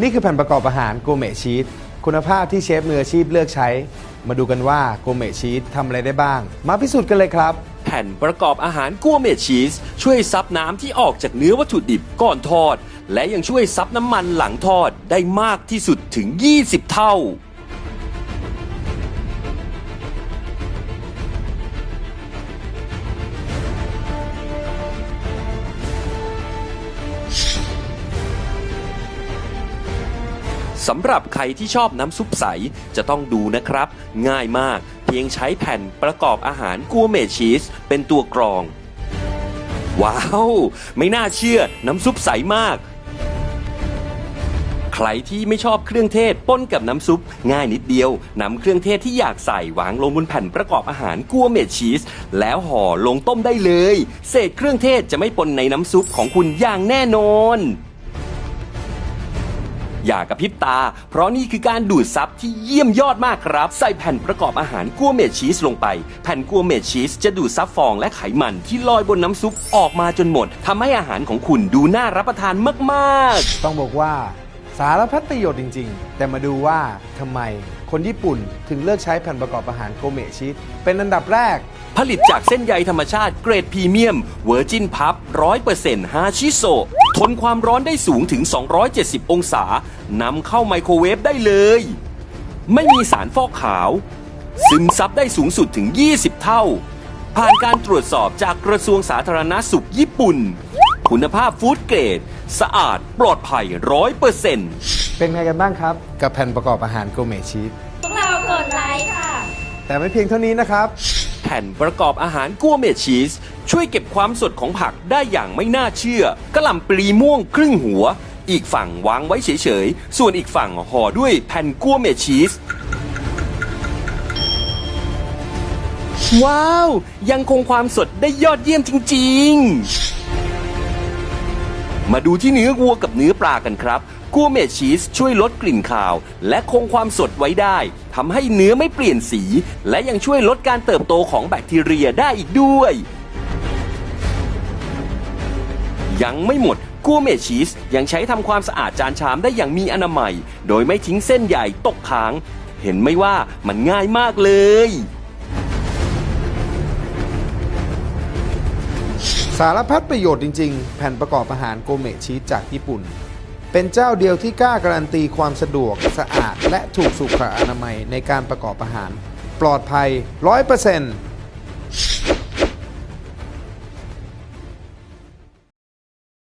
นี่คือแผ่นประกอบอาหารโกเมชีสคุณภาพที่เชฟมืออาชีพเลือกใช้ มาดูกันว่าโกเมชีสทำอะไรได้บ้าง มาพิสูจน์กันเลยครับ แผ่นประกอบอาหารกัวเมดชีส ช่วยซับน้ำที่ออกจากเนื้อวัตถุดิบก่อนทอด และยังช่วยซับน้ำมันหลังทอดได้มากที่สุดถึง 20 เท่า สำหรับใครที่ชอบน้ำซุปใสจะต้องดูนะครับ ง่ายมาก เพียงใช้แผ่นประกอบอาหารกัวเมชีสเป็นตัวกรอง ว้าว ไม่น่าเชื่อน้ำซุปใสมาก ใครที่ไม่ชอบเครื่องเทศปนกับน้ำซุป ง่ายนิดเดียวนำเครื่องเทศที่อยากใส่วางลงบนแผ่นประกอบอาหารกัวเมดชีส แล้วห่อลงต้มได้เลย เศษเครื่องเทศจะไม่ปนในน้ำซุปของคุณอย่างแน่นอน อย่ากระพริบตา เพราะนี่คือการดูดซับที่เยี่ยมยอดมากครับ ใส่แผ่นประกอบอาหารกัวเมดชีสลงไป แผ่นกัวเมดชีสจะดูดซับฟองและไขมันที่ลอยบนน้ำซุปออกมาจนหมดทำให้อาหารของคุณดูน่ารับประทานมากๆต้องบอกว่า สารพัดประโยชน์จริง ๆ แต่มาดูว่าทำไมคนญี่ปุ่นถึงเลือกใช้แผ่นประกอบอาหารโกเมชีสเป็นอันดับแรก ผลิตจากเส้นใยธรรมชาติเกรดพรีเมียมเวอร์จินพับ100%ฮาชิโซทนความร้อนได้สูงถึง 270 องศานำเข้าไมโครเวฟได้เลย ไม่มีสารฟอกขาว ซึมซับได้สูงสุดถึง 20 เท่า ผ่านการตรวจสอบจากกระทรวงสาธารณาสุขญี่ปุ่น คุณภาพฟู้ดเกรด สะอาดปลอดภัย100%เป็นไงกันบ้างครับ กับแผ่นประกอบอาหารโกเมชีสพวกเรากดไลค์ค่ะ แต่ไม่เพียงเท่านี้นะครับ แผ่นประกอบอาหารกัวเมดชีส ช่วยเก็บความสดของผักได้อย่างไม่น่าเชื่อกระหล่ำปลีม่วงครึ่งหัว อีกฝั่งวางไว้เฉยๆ ส่วนอีกฝั่งห่อด้วยแผ่นกัวเมดชีส ว้าว ยังคงความสดได้ยอดเยี่ยมจริง ๆ มาดูที่เนื้อวัวกับเนื้อปลากันครับกัวเมดชีสช่วยลดกลิ่นคาว และคงความสดไว้ได้ทำให้เนื้อไม่เปลี่ยนสี และยังช่วยลดการเติบโตของแบคทีเรียได้อีกด้วย ยังไม่หมดกัวเมดชีสยังใช้ทำความสะอาดจานชามได้อย่างมีอนามัย โดยไม่ทิ้งเส้นใหญ่ตกค้าง เห็นไหมว่ามันง่ายมากเลย สารพัดประโยชน์จริง ๆ แผ่นประกอบอาหารโกเมชีสจากญี่ปุ่น เป็นเจ้าเดียวที่กล้าการันตีความสะดวกสะอาด และถูกสุขอนามัยในการประกอบอาหาร ปลอดภัย 100%